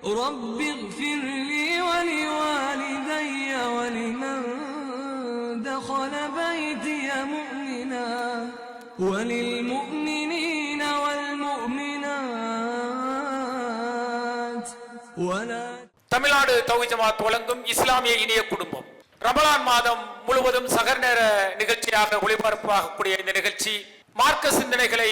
رب اغفر لي ولوالدي ولمن دخل بيتي مؤمنا وللمؤمنين والمؤمنات ولا தமிழ்நாடு தௌஹி ஜமாத் வழங்கும் இஸ்லாமிய இனிய குடும்பம் ரமலான் மாதம் முழுவதும் சகர் நேர நிகழ்ச்சியாக ஒளிபரப்பாகக்கூடிய இந்த நிகழ்ச்சி மார்க்க சிந்தனைகளை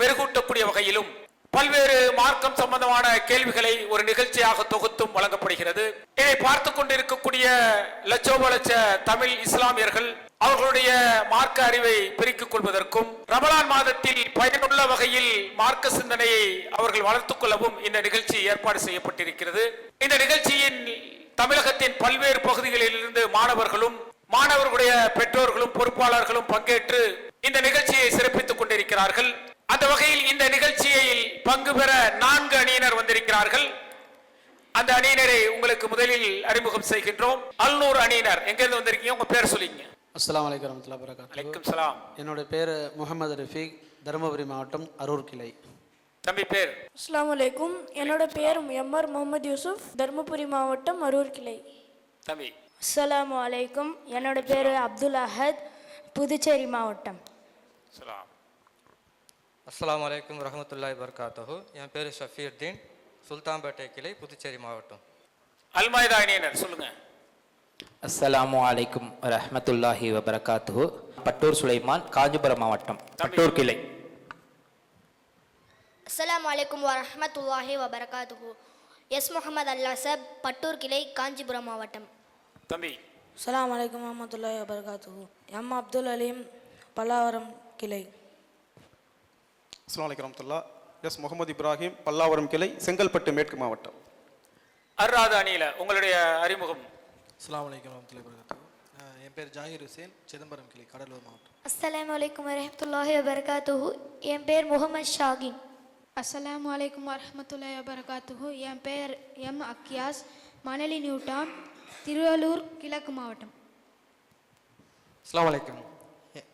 மெருகூட்டக்கூடிய வகையிலும் பல்வேறு மார்க்கம் சம்பந்தமான கேள்விகளை ஒரு நிகழ்ச்சியாக தொகுத்தும் வழங்கப்படுகிறது. இதை பார்த்து கொண்டிருக்கக்கூடிய லட்சோப லட்ச தமிழ் இஸ்லாமியர்கள் அவர்களுடைய மார்க்க அறிவை பெருக்கிக் கொள்வதற்கும் ரமலான் மாதத்தில் பயனுள்ள வகையில் மார்க்க சிந்தனையை அவர்கள் வளர்த்துக் கொள்ளவும் இந்த நிகழ்ச்சி ஏற்பாடு செய்யப்பட்டிருக்கிறது. இந்த நிகழ்ச்சியின் தமிழகத்தின் பல்வேறு பகுதிகளில் இருந்து மாணவர்களும் மாணவர்களுடைய பெற்றோர்களும் பொறுப்பாளர்களும் பங்கேற்று இந்த நிகழ்ச்சியை சிறப்பித்துக் கொண்டிருக்கிறார்கள். அந்த வகையில் இந்த நிகழ்ச்சியில் பங்கு பெற நான்கு அணியினர் வந்திருக்கிறார்கள். அந்த அணியினரை உங்களுக்கு முதலில் அறிமுகம் செய்கின்றோம். அல்நூர் அணியினர் எங்கிருந்து வந்திருக்கீங்க? உங்க பேர் சொல்லிங்க. அஸ்ஸலாமு அலைக்கும் வரமத்துல்லாஹி வரகாத்து அலைக்கும் சலாம். என்னோட பேர் முகமது ரஃபீக் தருமபுரி மாவட்டம் அரூர் கிளை. தம்பி பேர்? அஸ்ஸலாமு அலைக்கும். என்னோட பேர் எம்ஆர் முகமது யூசுப் தருமபுரி மாவட்டம் அரூர் கிளை. தம்பி. அஸ்ஸலாமு அலைக்கும். என்னோட பேர் அப்துல் அஹத் புதுச்சேரி மாவட்டம். சலாம். அஸ்ஸலாமு அலைக்கும் வரஹ்மத்துல்லாஹி வபரகாத்துஹு. என் பேர் ஷஃபீர்தீன் சுல்தான்பேட்டை கிளை புதுச்சேரி மாவட்டம். அல்மாய்தா அணியினர் சொல்லுங்க. அஸ்ஸலாமு அலைக்கும் ரஹ்மத்துல்லாஹி வபரகாத்துஹு. பட்டூர் சுலைமான் காஞ்சிபுரம் மாவட்டம் பட்டூர் கிளை. அஸ்ஸலாமு அலைக்கும் வரஹ்மத்துல்லாஹி வபரகாத்துஹு. எஸ் முகமது அல்லாசப் பட்டூர் கிளை காஞ்சிபுரம் மாவட்டம். தம்பி. அஸ்ஸலாமு அலைக்கும் வரமத்துல்லாஹி வபரகாத்துஹு. எம் அப்துல் அலீம் பல்லாவரம் கிளை. அஸ்லாம் வலைக்கம் வரமத்துல்லா எஸ் முகமது இப்ராஹிம் பல்லாவரம் கிளை செங்கல்பட்டு மேற்கு மாவட்டம். அர்ராத அணியில உங்களுடைய அறிமுகம். அஸ்ஸலாமு அலைக்கும் வரமத்துல்லாஹி வரகாத்து என் பேர் ஜாகிர் ஹுசேன் சிதம்பரம் கிளை கடலூர் மாவட்டம். அஸ்ஸலாமு அலைக்கும் வரஹ்மத்துல்லாஹி வபரகாத்துஹு. என் பேர் முகமது ஷாகின். அஸ்ஸலாமு அலைக்கும் வரஹ்மத்துல்லாஹி வபரகாத்துஹு. என் பெயர் எம் அக்கியாஸ் மணலி நியூட்டான் திருவள்ளூர் கிழக்கு மாவட்டம். அஸ்ஸலாமு அலைக்கும். எ-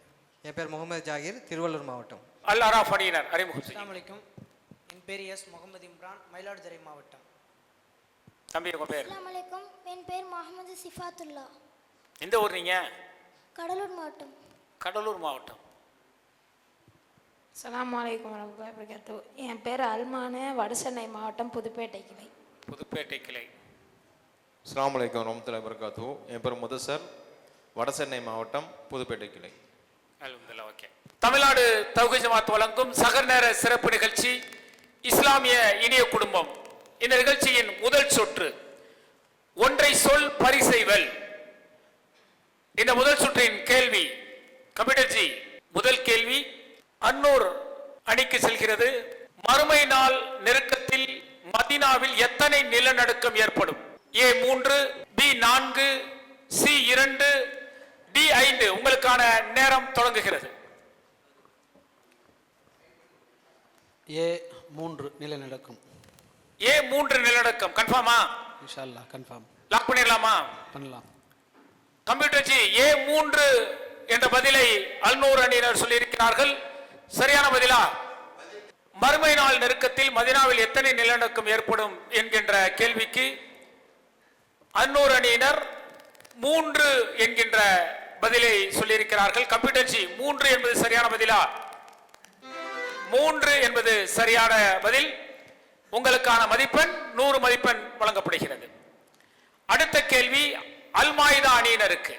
என் பேர் முகமது ஜாகிர் திருவள்ளூர் மாவட்டம். அல் அராஃப் அணியினர் அறிமுகம். அலைக்கும். என் பேர் எஸ் முகமது இம்ரான் மயிலாடுதுறை மாவட்டம். தம்பி உங்க பேர்? அஸ்ஸலாமு அலைக்கும். என் பேர் முகமது சிஃபாத்துல்லா. எந்த ஊர் நீங்க? கடலூர் மாவட்டம். கடலூர் மாவட்டம். அஸ்ஸலாமு அலைக்கும் வரமத்துல்லாஹி வபரகாத்துஹு. என் பேர் அல்மானு வடசென்னை மாவட்டம் புதுப்பேட்டை கிளை. புதுப்பேட்டை கிளை. அஸ்ஸலாமு அலைக்கும் வரமத்துல்லாஹி வபரகாத்துஹு. என் பேர் முதசர் வடசென்னை மாவட்டம் புதுப்பேட்டை கிளை. தமிழ்நாடு தௌஹீத் ஜமாத் வழங்கும் சகர் நேர சிறப்பு நிகழ்ச்சி இஸ்லாமிய இனிய குடும்பம். இந்த நிகழ்ச்சியின் முதல் சொற்று ஒன்றை சொல் பரிசெய்வல் இந்த முதல் சுற்றின் கேள்வி கம்ப்யூட்டர் முதல் கேள்வி அன்னூர் அணிக்கு செல்கிறது. மறுமை நாள் நெருக்கத்தில் மதீனாவில் எத்தனை நிலநடுக்கம் ஏற்படும்? ஏ மூன்று பி நான்கு சி இரண்டு டி ஐந்து. உங்களுக்கான நேரம் தொடங்குகிறது. ஏ மூன்று நிலநடுக்கம் ஏ மூன்று நிலநடுக்கம் கன்ஃபார்மா இன்ஷா அல்லாஹ் கன்ஃபார்ம் லாக் பண்ணிடலாமா? பண்ணலாம். கம்ப்யூட்டர் ஜி ஏ மூன்று என்ற பதிலை அல்நூர் அணியினர் சொல்லியிருக்கிறார்கள். சரியான பதிலா? மறுமை நாள் நெருக்கத்தில் மதினாவில் எத்தனை நிலநடுக்கம் ஏற்படும் என்கின்ற கேள்விக்கு அன்னூர் அணியினர் மூன்று என்கின்ற பதிலை சொல்லியிருக்கிறார்கள். கம்ப்யூட்டர் ஜி மூன்று என்பது சரியான பதிலா? மூன்று என்பது சரியான பதில். உங்களுக்கான மதிப்பெண் நூறு மதிப்பெண் வழங்கப்படுகிறது. அடுத்த கேள்வி அல்மாயுதா அணியினருக்கு.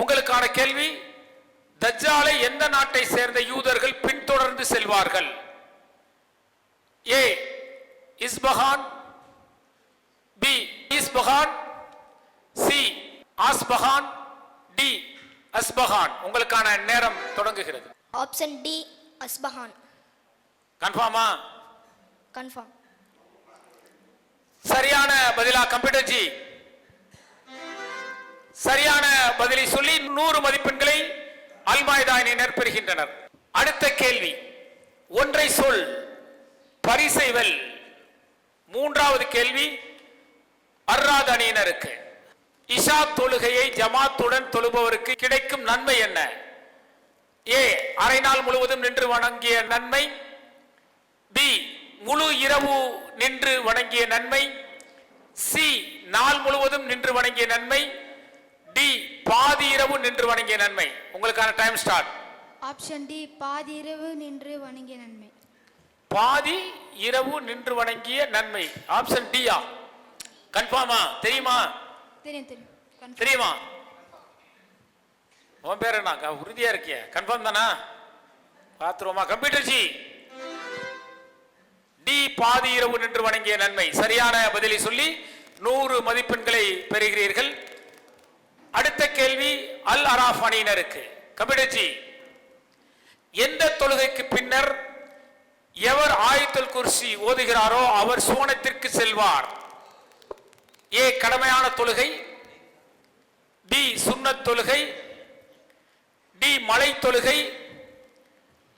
உங்களுக்கான கேள்வி தஜ்ஜாலை எந்த நாட்டை சேர்ந்த யூதர்கள் பின்தொடர்ந்து செல்வார்கள்? A Isfahan B Isfahan C Asfahan D Asfahan. உங்களுக்கான நேரம் தொடங்குகிறது. Option D Asfahan. கன்ஃபார்மா கன்ஃபார்ம் சரியான பதிலா கம்ப்யூட்டர் ஜி சரியான பதிலை சொல்லி நூறு மதிப்பெண்களை அல்மாய்தாயினர் பெறுகின்றனர் அடுத்த கேள்வி. ஒன்றை சொல். பரிசைவல் மூன்றாவது கேள்வி. அர்ராத் அணியினருக்கு. இஷா தொழுகையை ஜமாத்துடன் தொழுபவருக்கு கிடைக்கும் நன்மை என்ன? ஏ அரை நாள் முழுவதும் நின்று வணங்கிய நன்மை. பி முழு இரவு நின்று வணங்கிய நன்மை. சி நாள் முழுவதும் நின்று வணங்கிய நன்மை. டி பாதி இரவு நின்று வணங்கிய நன்மை. உங்களுக்கான டைம் ஸ்டார்ட். ஆப்ஷன் டி பாதி இரவு நின்று வணங்கிய நன்மை. பாதி இரவு நின்று வணங்கிய நன்மை. ஆப்ஷன் டியா கன்ஃபார்மா? தெரியுமா? தெரியும் தெரியும். தெரியுமா? உன் பேர் என்ன? உறுதியா இருக்கிய. கன்ஃபார்ம் தானா? பாத்துருவோமா கம்ப்யூட்டர் ஜி. டி பாதி இரவு நின்று வணங்கிய நன்மை. சரியான பதிலை சொல்லி நூறு மதிப்பெண்களை பெறுகிறீர்கள். அடுத்த கேள்வி அல் அராஃப் அணியினருக்கு கபிடஜி எந்த தொழுகைக்கு பின்னர் எவர் ஆயுத்தல் குர்சி ஓதுகிறாரோ அவர் சோனத்திற்கு செல்வார். ஏ கடமையான தொழுகை. டி சுண்ணத் தொழுகை. டி மலை தொழுகை.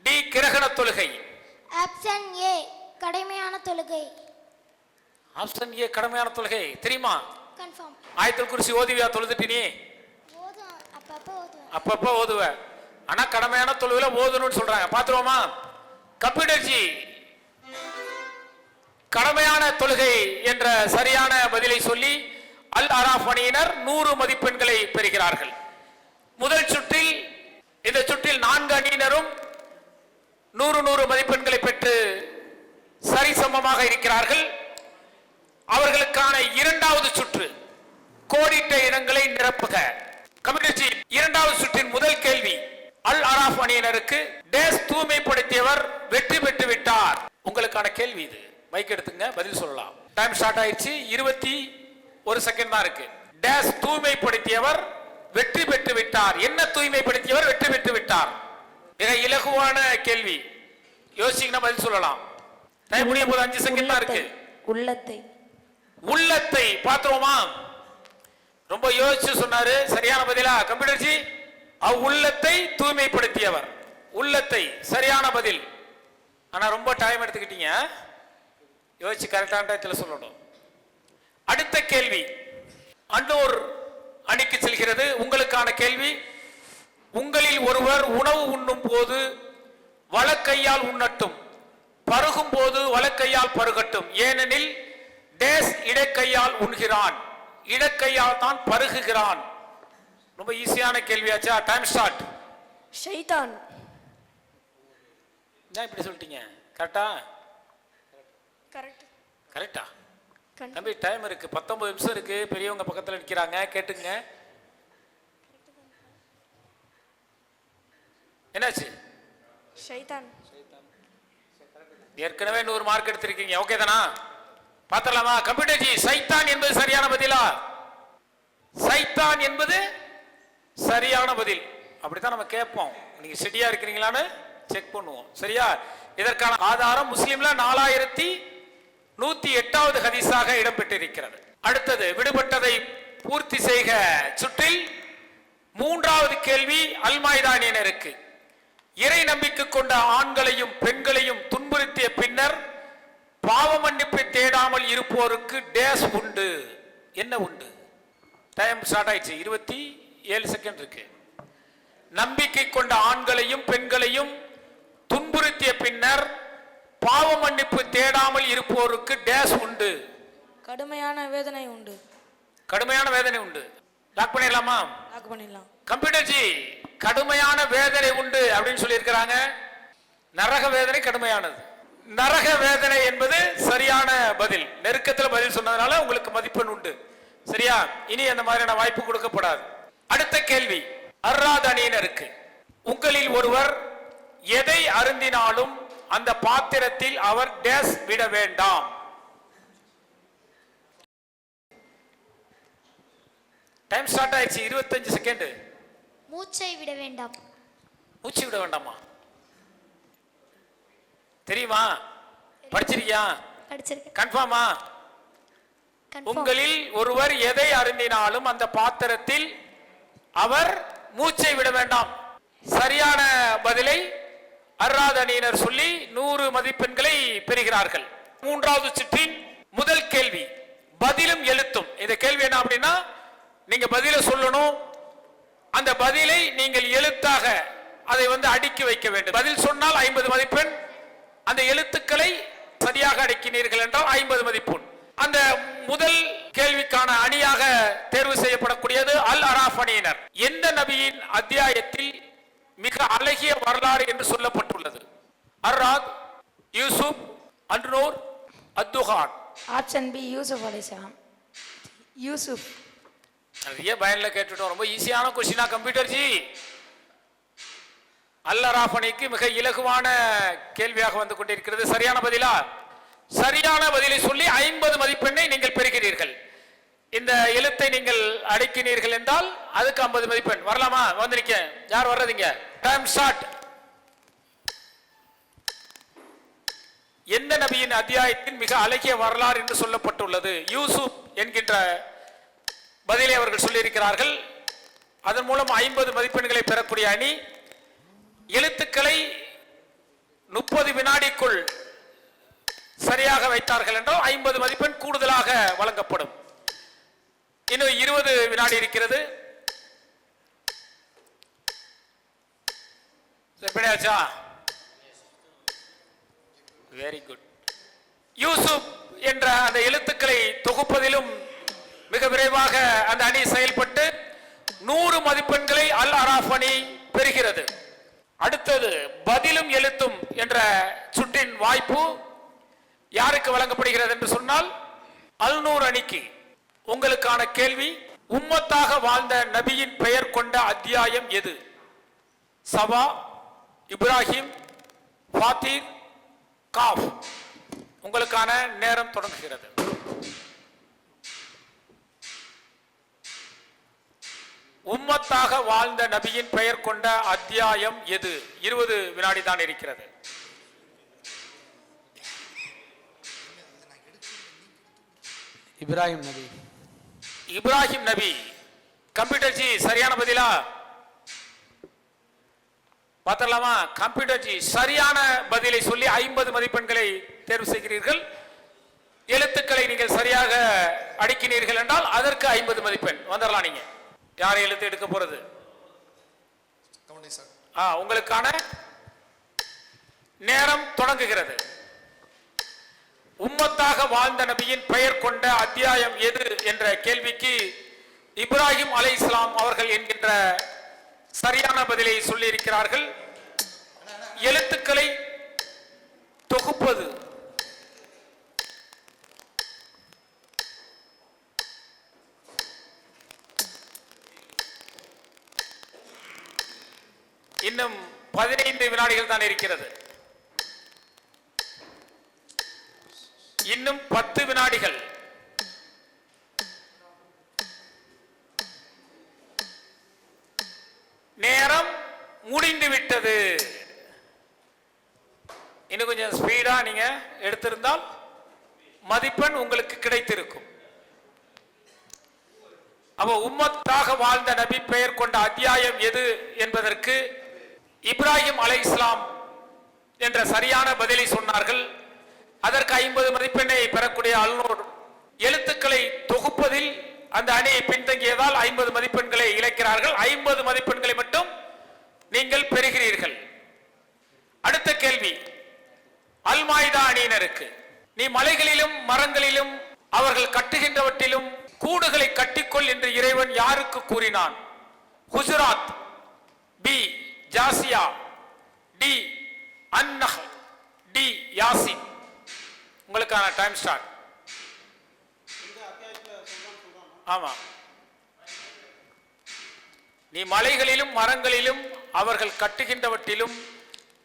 டி கிரகண தொழுகை. ஆப்ஷன் ஏ கடுமையான தொழுகை. ஆப்ஷன் ஏ கடமையான தொழுகை தெரியுமா? கன்ஃபார்ம் ஆயத்துல் குர்சி ஓதுவியா தொழுதுட்டு நீ? அப்பப்போ ஓதுவ. ஆனா கடமையான தொழுவில ஓதணும்னு சொல்றாங்க. பாத்துருவோமா? கம்ப்யூட்டர் ஜி. கடமையான தொழுகை என்ற சரியான பதிலை சொல்லி அல் அராஃப் அணியினர் நூறு மதிப்பெண்களை பெறுகிறார்கள். முதல் சுற்றில் இந்த சுற்றில் நான்கு அணியினரும் நூறு நூறு மதிப்பெண்களை தயாராக இருக்கிறார்கள். அவர்களுக்கான இரண்டாவது சுற்று கோடிட்ட இடங்களை நிரப்புக. கம்யூனிஸ்ட் இரண்டாவது சுற்றின் முதல் கேள்வி அல் அராஃப் அணியினருக்கு டேஸ் தூய்மைப்படுத்தியவர் வெற்றி பெற்று விட்டார். உங்களுக்கான கேள்வி இது. மைக் எடுத்துங்க பதில் சொல்லலாம். டைம் ஸ்டார்ட் ஆயிடுச்சு இருபத்தி ஒரு செகண்ட் தான் இருக்கு. டேஸ் தூய்மைப்படுத்தியவர் வெற்றி பெற்று விட்டார். என்ன தூய்மைப்படுத்தியவர் வெற்றி பெற்று விட்டார்? மிக இலகுவான கேள்வி. யோசிக்கணும் பதில் சொல்லலாம். டைம் முடியும் போது அஞ்சு செகண்ட் தான் இருக்கு. உள்ளத்தை உள்ளத்தை. பாத்துருவோமா ரொம்ப யோசிச்சு சொன்னாரு. சரியான பதிலா? கம்ப்யூட்டர் ஜி அவ் உள்ளத்தை தூய்மைப்படுத்தியவர். உள்ளத்தை சரியான பதில். ஆனா ரொம்ப டைம் எடுத்துக்கிட்டீங்க. யோசிச்சு கரெக்டான டயத்தில் சொல்லணும். அடுத்த கேள்வி. அன்னூர் அணிக்கு செல்கிறது. உங்களுக்கான கேள்வி. உங்களில் ஒருவர் உணவு உண்ணும் போது வலக்கையால் உண்ணட்டும். பருகும் போது வலக்கையால் பருகட்டும். ஏனெனில் டேஸ் இடக்கையால் உண்கிறான். இடக்கையால் தான் பருகுகிறான். ரொம்ப ஈஸியான கேள்வியாச்சா? டைம் ஸ்டார்ட் ஷைத்தான் என்ன இப்படி சொல்லிட்டீங்க. கரெக்டா கரெக்ட் கரெக்டா தம்பி டைம் இருக்கு. பத்தொன்பது நிமிஷம் இருக்கு. பெரியவங்க பக்கத்துல நிக்கிறாங்க. கேட்டுங்க என்னாச்சு? ஷைத்தான் ஏற்கனவே நூறு மார்க் எடுத்திருக்கீங்க. ஓகே தானா? பார்த்தலாமா கம்ப்யூட்டர் ஜி சைத்தான் என்பது சரியான பதிலா? சைத்தான் என்பது சரியான பதில். அப்படித்தான் நம்ம கேட்போம். நீங்க செடியா இருக்கிறீங்களான்னு செக் பண்ணுவோம். சரியா? இதற்கான ஆதாரம் முஸ்லீம்ல நாலாயிரத்தி நூத்தி எட்டாவது ஹதீஸாக இடம்பெற்றிருக்கிறது. அடுத்தது விடுபட்டதை பூர்த்தி செய்க. சுற்றில் மூன்றாவது கேள்வி அல்மாய்தானியனருக்கு இறை நம்பிக்கை கொண்ட ஆண்களையும் பெண்களையும் துன்புறுத்திய பின்னர் பாவ மன்னிப்பை தேடாமல் இருப்போருக்கு டேஸ் உண்டு. என்ன உண்டு? டைம் ஸ்டார்ட் ஆயிடுச்சு. இருபத்தி ஏழு செகண்ட் இருக்கு. நம்பிக்கை கொண்ட ஆண்களையும் பெண்களையும் துன்புறுத்திய பின்னர் பாவ மன்னிப்பு தேடாமல் இருப்போருக்கு டேஸ் உண்டு. கடுமையான வேதனை உண்டு. கடுமையான வேதனை உண்டு. லாக் பண்ணிடலாமா? லாக் பண்ணிடலாம். கம்ப்யூட்டர்ஜி கடுமையான வேதனை உண்டு அப்படின்னு சொல்லியிருக்கிறாங்க. நரக வேதனை கடுமையானது. நரக வேதனை என்பது சரியான பதில். நெருக்கத்தில் பதில் சொன்னதுனால உங்களுக்கு மதிப்பெண் உண்டு. சரியா? இனி அந்த மாதிரியான வாய்ப்பு கொடுக்கப்படாது. அடுத்த கேள்வி. அர்ராத் அணியினருக்கு உங்களில் ஒருவர் எதை அருந்தினாலும் அந்த பாத்திரத்தில் அவர் டேஸ் விட வேண்டாம். டைம் ஸ்டார்ட் ஆயிடுச்சு இருபத்தஞ்சு செகண்ட். மூச்சை விட வேண்டாம். மூச்சு விட வேண்டாமா? தெரியுமா? படிச்சிருக்கியா? படிச்சிருக்கேன். கன்ஃபார்மா? உங்களில் ஒருவர் எதை அருந்தினாலும் அந்த பாத்திரத்தில் அவர் மூச்சை விட வேண்டாம். சரியான பதிலை அர்ராத அணியினர் சொல்லி நூறு மதிப்பெண்களை பெறுகிறார்கள். மூன்றாவது சுற்றின் முதல் கேள்வி பதிலும் எழுத்தும். இந்த கேள்வி என்ன அப்படின்னா நீங்க பதில சொல்லணும் அந்த பதிலை நீங்கள் எழுத்தாக அதை வந்து அடுக்கி வைக்க வேண்டும். பதில் சொன்னால் ஐம்பது மதிப்பெண். அந்த எழுத்துக்களை சரியாக அடுக்கினீர்கள் என்றால் ஐம்பது மதிப்பெண். அந்த முதல் கேள்விக்கான அணியாக தேர்வு செய்யப்படக்கூடியது அல் அராஃப் அணியினர் எந்த நபியின் அத்தியாயத்தில் மிக அழகிய வரலாறு என்று சொல்லப்பட்டுள்ளது? அர்ராத் யூசுப் அன்ரோர் அத்துஹான். ஆப்ஷன் பி யூசுப் அலிஸ்லாம் யூசுப். நிறைய பயனில் கேட்டுட்டோம். ரொம்ப ஈஸியான கொஸ்டினா கம்ப்யூட்டர் ஜி. அல்லராபணிக்கு மிக இலகுவான கேள்வியாக வந்து கொண்டிருக்கிறது. சரியான பதிலா? சரியான பதிலை சொல்லி ஐம்பது மதிப்பெண்ணை நீங்கள் பெறுகிறீர்கள். இந்த எழுத்தை நீங்கள் அடக்கினீர்கள் என்றால் அதுக்கு ஐம்பது மதிப்பெண். வரலாமா? வந்திருக்கேன் யார் வர்றதுங்க? டைம் ஸ்டார்ட் எந்த நபியின் அத்தியாயத்தின் மிக அழகிய வரலாறு என்று சொல்லப்பட்டுள்ளது. யூசுப் என்கின்ற பதிலை அவர்கள் சொல்லியிருக்கிறார்கள். அதன் மூலம் ஐம்பது மதிப்பெண்களை பெறக்கூடிய அணி எழுத்துக்களை முப்பது வினாடிக்குள் சரியாக வைத்தார்கள் என்றால் ஐம்பது மதிப்பெண் கூடுதலாக வழங்கப்படும். இன்னும் இருபது வினாடி இருக்கிறது. எப்படியாச்சா? வெரி குட் யூசுப் என்ற அந்த எழுத்துக்களை தொகுப்பதிலும் மிக விரைவாக அந்த அணி செயல்பட்டு நூறு மதிப்பெண்களை அல் அராஃப் அணி பெறுகிறது. அடுத்தது பதிலும் எழுத்தும் என்ற சுற்றின் வாய்ப்பு யாருக்கு வழங்கப்படுகிறது என்று சொன்னால் அல்நூர் அணிக்கு உங்களுக்கான கேள்வி உம்மத்தாக வாழ்ந்த நபியின் பெயர் கொண்ட அத்தியாயம் எது? Saba Ibrahim Fatir Qaf. உங்களுக்கான நேரம் தொடங்குகிறது. உம்மத்தாக வாழ்ந்த நபியின் பெயர் கொண்ட அத்தியாயம் எது? இருபது வினாடி தான் இருக்கிறது. இப்ராஹிம் நபி. இப்ராஹிம் நபி கம்ப்யூட்டர் ஜி சரியான பதிலா? பார்த்தலாமா கம்ப்யூட்டர் ஜி சரியான பதிலை சொல்லி ஐம்பது மதிப்பெண்களை தேர்வு செய்கிறீர்கள். எழுத்துக்களை நீங்கள் சரியாக அடுக்கினீர்கள் என்றால் அதற்கு ஐம்பது மதிப்பெண். வந்துடலாம் நீங்க. யார் எழுத்து எடுக்க போறது? ஆ உங்களுக்கான நேரம் தொடங்குகிறது. உம்மத்தாக வாழ்ந்த நபியின் பெயர் கொண்ட அத்தியாயம் எது என்ற கேள்விக்கு இப்ராஹிம் அலை இஸ்லாம் அவர்கள் என்கின்ற சரியான பதிலை சொல்லியிருக்கிறார்கள். எழுத்துக்களை தொகுப்பது இன்னும் பதினைந்து வினாடிகள் தான் இருக்கிறது. இன்னும் பத்து வினாடிகள். நேரம் முடிந்து விட்டது. இன்னும் கொஞ்சம் ஸ்பீடா நீங்க எடுத்திருந்தால் மதிப்பெண் உங்களுக்கு கிடைத்திருக்கும். அவ உம்மத்தாக வாழ்ந்த நபி பெயர் கொண்ட அத்தியாயம் எது என்பதற்கு இப்ராஹிம் அலை இஸ்லாம் என்ற சரியான பதிலை சொன்னார்கள். அதற்கு ஐம்பது மதிப்பெண்ணை பெறக்கூடிய அல்னோர் எழுத்துக்களை தொகுப்பதில் அந்த அணியை பின்தங்கியதால் ஐம்பது மதிப்பெண்களை இழக்கிறார்கள். ஐம்பது மதிப்பெண்களை மட்டும் நீங்கள் பெறுகிறீர்கள். அடுத்த கேள்வி. அல்மாய்தா அணியினருக்கு நீ மலைகளிலும் மரங்களிலும் அவர்கள் கட்டுகின்றவற்றிலும் கூடுகளை கட்டிக்கொள் என்று இறைவன் யாருக்கு கூறினான்? Hujurat B. ஜாசியா டி அன்னஹ் டி யாசின். உங்களுக்கான டைம் ஸ்டார்ட் ஆமா. நீ மலைகளிலும் மரங்களிலும் அவர்கள் கட்டுகின்றவற்றிலும்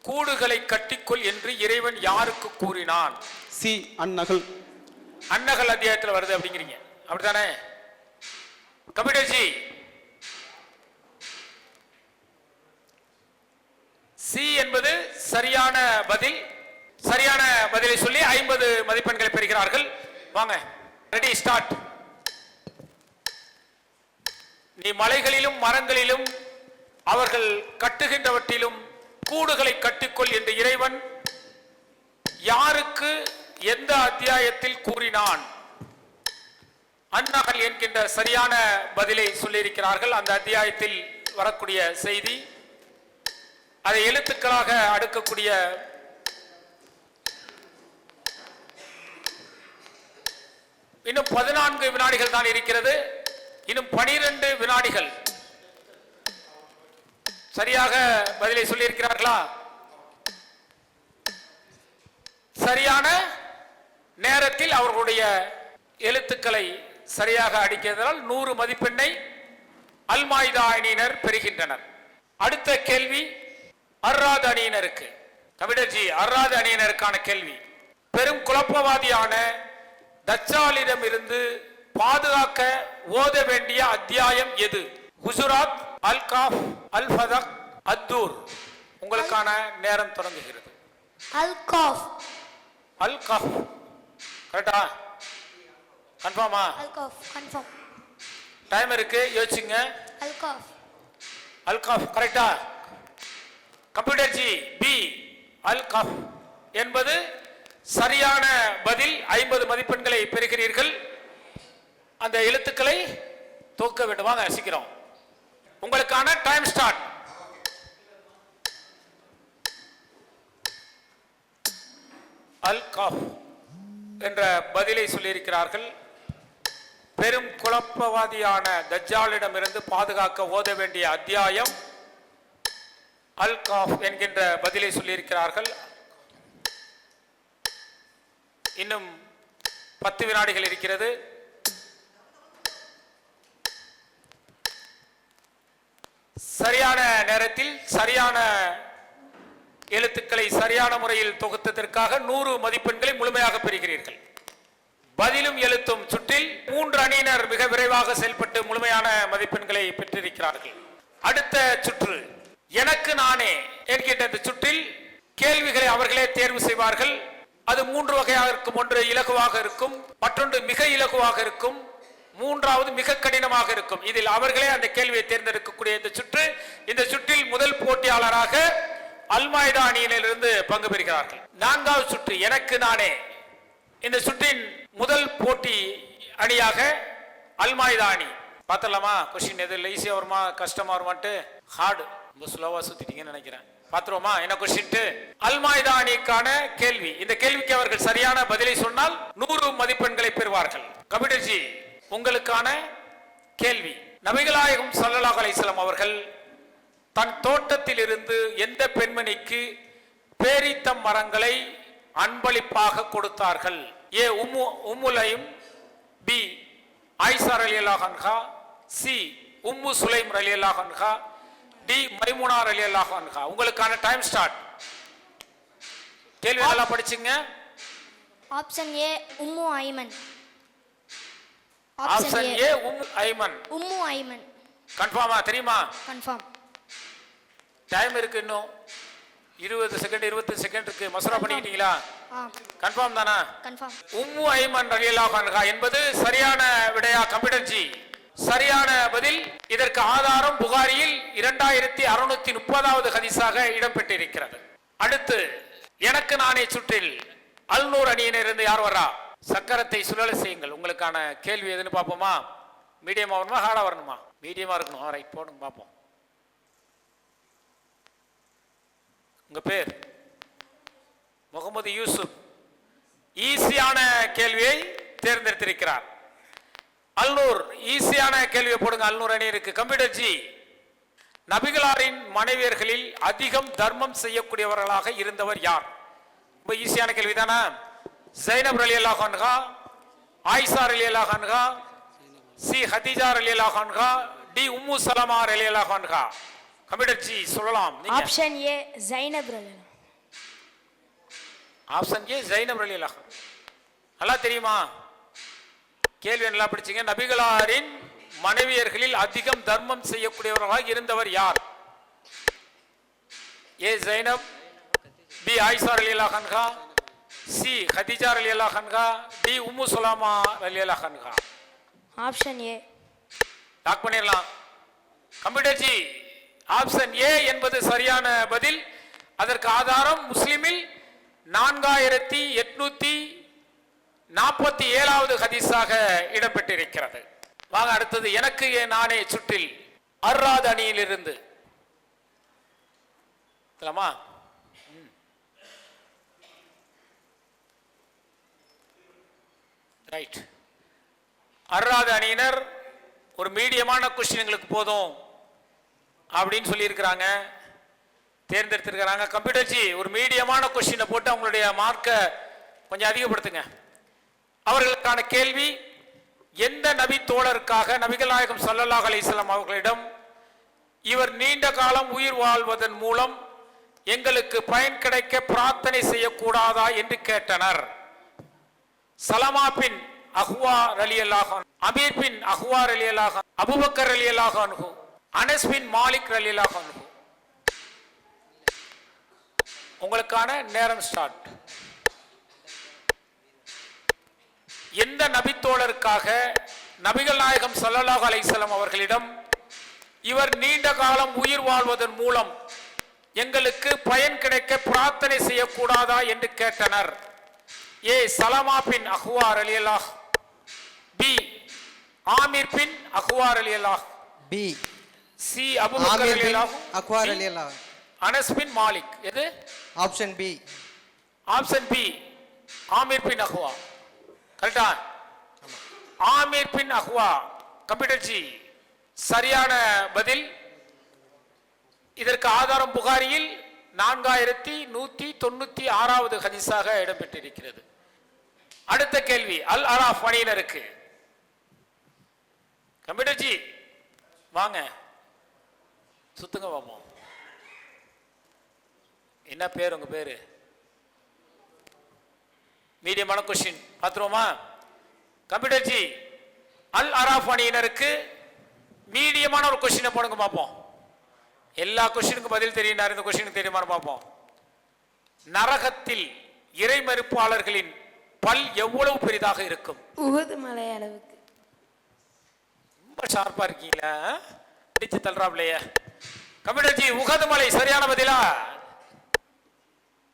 கூடுகளை கட்டிக்கொள் என்று இறைவன் யாருக்கு கூறினான்? சி அந்நகல் அன்னகல் அத்தியாயத்தில் வருது அப்படிங்கிறீங்க. அப்படித்தானே? கம்ப்யூட்டர் சி என்பது சரியான பதில் சரியான பதிலை சொல்லி ஐம்பது மதிப்பெண்களை பெறுகிறார்கள். வாங்க ரெடி ஸ்டார்ட் நீ மலைகளிலும் மரங்களிலும் அவர்கள் கட்டுகின்றவற்றிலும் கூடுகளை கட்டிக்கொள் என்று இறைவன் யாருக்கு எந்த அத்தியாயத்தில் கூறினான்? அன்னகல் என்கின்ற சரியான பதிலை சொல்லியிருக்கிறார்கள். அந்த அத்தியாயத்தில் வரக்கூடிய செய்தி அதை எழுத்துக்களாக அடுக்கக்கூடிய இன்னும் பதினான்கு வினாடிகள் தான் இருக்கிறது. இன்னும் பனிரெண்டு வினாடிகள். சரியாக பதிலை சொல்லியிருக்கிறார்களா? சரியான நேரத்தில் அவர்களுடைய எழுத்துக்களை சரியாக அடிக்கிறதால் நூறு மதிப்பெண்ணை அல்மாய்தா அணியினர் பெறுகின்றனர். அடுத்த கேள்வி அர்ராத் அணியினருக்கு கபிடர்ஜி அர்ராத் அணியினருக்கான கேள்வி. பெரும் குழப்பவாதியான தச்சாலிடம் இருந்து பாதுகாக்க ஓத வேண்டிய அத்தியாயம் எது? குஜராத் அல் காஃப் அல் ஃபதக் அத்தூர். உங்களுக்கான நேரம் தொடங்குகிறது. அல் காஃப் அல் காஃப் கரெக்டா? கன்ஃபார்மா? அல் காஃப் கன்ஃபார்ம். டைம் இருக்கு யோசிச்சுங்க. அல் காஃப் அல் காஃப் கரெக்டா? Computer ji B. Al Qaf என்பது சரியான பதில் ஐம்பது மதிப்பெண்களை பெறுகிறீர்கள். அந்த எழுத்துக்களை தூக்க வேண்டும்? ரசிக்கிறோம். உங்களுக்கான டைம் ஸ்டார்ட் அல் காஃப் என்ற பதிலை சொல்லியிருக்கிறார்கள். பெரும் குழப்பவாதியான தஜ்ஜாலிடமிருந்து பாதுகாக்க ஓத வேண்டிய அத்தியாயம் அல் காஃப் என்கின்ற பதிலை சொல்லியிருக்கிறார்கள். இன்னும் பத்து வினாடிகள் இருக்கிறது. சரியான நேரத்தில் சரியான எழுத்துக்களை சரியான முறையில் தொகுத்ததற்காக நூறு மதிப்பெண்களை முழுமையாக பெறுகிறீர்கள். பதிலும் எழுத்தும் சுற்றில் மூன்று அணியினர் மிக விரைவாக செயல்பட்டு முழுமையான மதிப்பெண்களை பெற்றிருக்கிறார்கள். அடுத்த சுற்று. எனக்கு நானே. என்கின்ற இந்த சுற்றில் கேள்விகளை அவர்களே தேர்வு செய்வார்கள். அது மூன்று வகையாக இருக்கும். ஒன்று இலகுவாக இருக்கும் மற்றொன்று மிக இலகுவாக இருக்கும் மூன்றாவது மிக கடினமாக இருக்கும். இதில் அவர்களே அந்த கேள்வியை தேர்ந்தெடுக்கக்கூடிய இந்த சுற்று இந்த சுற்றில் முதல் போட்டியாளராக அல்மாய்தா அணியிலிருந்து பங்கு பெறுகிறார்கள். நான்காவது சுற்று எனக்கு நானே. இந்த சுற்றின் முதல் போட்டி அணியாக அல்மாய்தா அணி. பார்த்தலாமா கொஸ்டின் எது? ஈஸியாக வருமா? கஷ்டமா வருமான்ட்டு? ஹார்டு ரொம்ப ஸ்லோவா சுத்திட்டீங்கன்னு நினைக்கிறேன். பாத்துருவோமா என்ன கொஸ்டின் அல்மாய்தா அணிக்கான கேள்வி. இந்த கேள்விக்கு அவர்கள் சரியான பதிலை சொன்னால் நூறு மதிப்பெண்களை பெறுவார்கள். கபிடர்ஜி உங்களுக்கான கேள்வி. நபிகளாயகம் சல்லல்லாஹ் அலிஸ்லாம் அவர்கள் தன் தோட்டத்தில் இருந்து எந்த பெண்மணிக்கு பேரித்த மரங்களை அன்பளிப்பாக கொடுத்தார்கள்? ஏ உம்மு உம்முலையும் பி ஆயிசார் அலி அல்லாஹன்ஹா சி உம்மு சுலைம் அலி அல்லாஹன்ஹா டி மைமுனா ரலியல்லாஹு அன்ஹா. உங்களுக்கான டைம் ஸ்டார்ட் கேள்வி நல்லா படிச்சுங்க? Option A Ummu Ayman option A Umm Ayman Ummu Ayman கன்ஃபார்மா தெரியுமா? கன்ஃபார்ம் டைம் இருக்கு இன்னும். இருபது செகண்ட் இருபத்தி செகண்ட் இருக்கு. மசூரா பண்ணிக்கிட்டீங்களா கன்ஃபார்ம் தானா? கன்ஃபார்ம் உம்மு ஐமன் ரலியல்லாஹு அன்ஹா என்பது சரியான விடையா? கம்ப்யூட்டர் ஜி சரியான பதில். இதற்கு ஆதாரம் புகாரியில் இரண்டாயிரத்தி அறுநூத்தி முப்பதாவது ஹதீஸாக இடம்பெற்றிருக்கிறது. அடுத்து எனக்கு நானே சுற்றில் அல்நூர் அணியினிருந்து யார் வரா சக்கரத்தை சுழல செய்யுங்கள். உங்களுக்கான கேள்வி எதுன்னு பார்ப்போமா? மீடியமா வரணுமா ஹார்டா வரணுமா? மீடியமா இருக்கணும். ரைட் போடுங்க பார்ப்போம். உங்க பேர்? முகமது யூசுப். ஈஸியான கேள்வியை தேர்ந்தெடுத்திருக்கிறார். அல்நூர் ஈஸியான கேள்வியை போடுங்க அல்நூர் அணி இருக்கு. கம்ப்யூட்டர் ஜி நபிகளாரின் மனைவியர்களில் அதிகம் தர்மம் செய்யக்கூடியவர்களாக இருந்தவர் யார்? ரொம்ப ஈஸியான கேள்வி தானே ஜைனப் அலி அல்லாஹ் அன்ஹா ஆயிஷா அலி அல்லாஹ் அன்ஹா சி ஹதீஜா அலி அல்லாஹ் அன்ஹா டி உம்மு சலமா அலி அல்லாஹ் அன்ஹா. கம்ப்யூட்டர் ஜி சொல்லலாம். Option A Zainab option A Zainab அலி அல்லாஹ் நல்லா தெரியுமா? கேள்வி நல்லா படிச்சீங்க? நபிகளாரின் மனைவியர்களில் அதிகம் தர்மம் செய்யக்கூடியவர்களாக இருந்தவர் யார்? ஏ ஜைனப் பி ஆயிஷா அலி அல்லாஹ் அன்ஹா சி ஹதீஜா அலி அல்லாஹ் அன்ஹா டி உம்மு சுலாமா அலி அல்லாஹ் அன்ஹா. Option A. லாக் பண்ணிடலாம். கம்ப்யூட்டர் ஜி ஆப்ஷன் ஏ என்பது சரியான பதில். அதற்கு ஆதாரம் முஸ்லிமில் நான்காயிரத்தி எட்நூத்தி நாற்பத்தி ஏழாவது ஹதீஸாக இடம்பெற்றிருக்கிறது. வாங்க அடுத்தது எனக்கு ஏன் நானே சுற்றில் அர்ராத் அணியிலிருந்து? சொல்லலாமா? ம். ரைட் அர்ராத் அணியினர் ஒரு மீடியமான கொஸ்டின் எங்களுக்கு போதும் அப்படின்னு சொல்லியிருக்கிறாங்க. தேர்ந்தெடுத்திருக்கிறாங்க. கம்ப்யூட்டர்ஜி ஒரு மீடியமான கொஸ்டினை போட்டு அவங்களுடைய மார்க்கை கொஞ்சம் அதிகப்படுத்துங்க. அவர்களுக்கான கேள்வி எந்த நபி தோழருக்காக நபிகள் நாயகம் ஸல்லல்லாஹு அலிஸ்லாம் அவர்களிடம் இவர் நீண்ட காலம் உயிர் வாழ்வதன் மூலம் எங்களுக்கு பயன் கிடைக்க பிரார்த்தனை செய்யக்கூடாதா என்று கேட்டனர். சலமா பின் அஹ்வா அலி அல்லாஹ் அமீர் பின் அஹ்வார் அலி அல்லாஹ் அபுபக்கர் அலி அல்லாஹ் அனஸ் பின் மாலிக் அலி அல்லாஹ் உங்களுக்கான நேரம் ஸ்டார்ட் எந்த நபித்தோழருக்காக நபிகள் நாயகம் ஸல்லல்லாஹு அலைஹி வஸல்லம் அவர்களிடம் இவர் நீண்ட காலம் உயிர் வாழ்வதன் மூலம் எங்களுக்கு பயன் கிடைக்க பிரார்த்தனை செய்யக்கூடாதா என்று கேட்டனர். ஏ சலமா பின் அஹ்வார் அலி அல்லாஹ் பி ஆமீர் பின் அஹ்வார் அலி அல்லாஹ் பி சி அபூபக்கர் அலி அல்லாஹ் அக்வார் அலி அல்லா அனஸ் பின் மாலிக். எது? Option B. Option B Amir bin Ahwa. கரெக்டா? Amir bin Ahwa computer ji சரியான பதில். இதற்கு ஆதாரம் புகாரியில் நான்காயிரத்தி நூத்தி தொண்ணூத்தி ஆறாவது ஹதீஸாக இடம்பெற்றிருக்கிறது. அடுத்த கேள்வி அல் அராஃப் அணியினருக்கு கம்ப்யூட்டர் ஜி வாங்க. சுத்துங்க வாமோ என்ன பேர் உங்க பேரு? மீடியமான கொஸ்டின் பார்த்துருவோமா? கம்ப்யூட்டர் ஜி அல் அராஃப் அணியினருக்கு மீடியமான ஒரு கொஸ்டினை போடுங்க பார்ப்போம். எல்லா கொஸ்டினுக்கும் பதில் தெரியும் இந்த கொஸ்டினுக்கு தெரியுமான்னு பார்ப்போம். நரகத்தில் இறை மறுப்பாளர்களின் பல் எவ்வளவு பெரிதாக இருக்கும்? உகுது மலை அளவுக்கு. ரொம்ப ஷார்ப்பா இருக்கீங்களா அடிச்சு தள்ளுறாப்லையே. கம்ப்யூட்டர் ஜி உகது மலை சரியான பதிலா?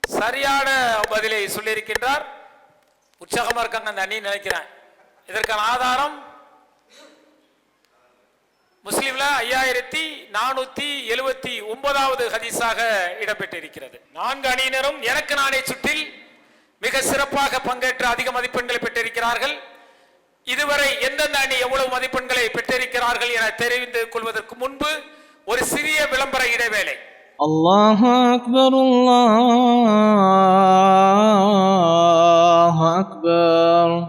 சரியான பதிலை சொல்லியிருக்கின்றார். உற்சாகமா இருக்காங்க அந்த அண்ணின்னு நினைக்கிறேன். இதற்கான ஆதாரம் முஸ்லீம்ல ஐயாயிரத்தி நானூத்தி எழுபத்தி ஒன்பதாவது ஹதீஸாக இடம்பெற்றிருக்கிறது. நான்கு அணியினரும் எனக்கு நானே சுற்றில் மிக சிறப்பாக பங்கேற்று அதிக மதிப்பெண்களை பெற்றிருக்கிறார்கள். இதுவரை எந்தெந்த அணி எவ்வளவு மதிப்பெண்களை பெற்றிருக்கிறார்கள் என தெரிந்து கொள்வதற்கு முன்பு ஒரு சிறிய விளம்பர இடைவேளை. அல்லாஹ் அக்பர் الله أكبر.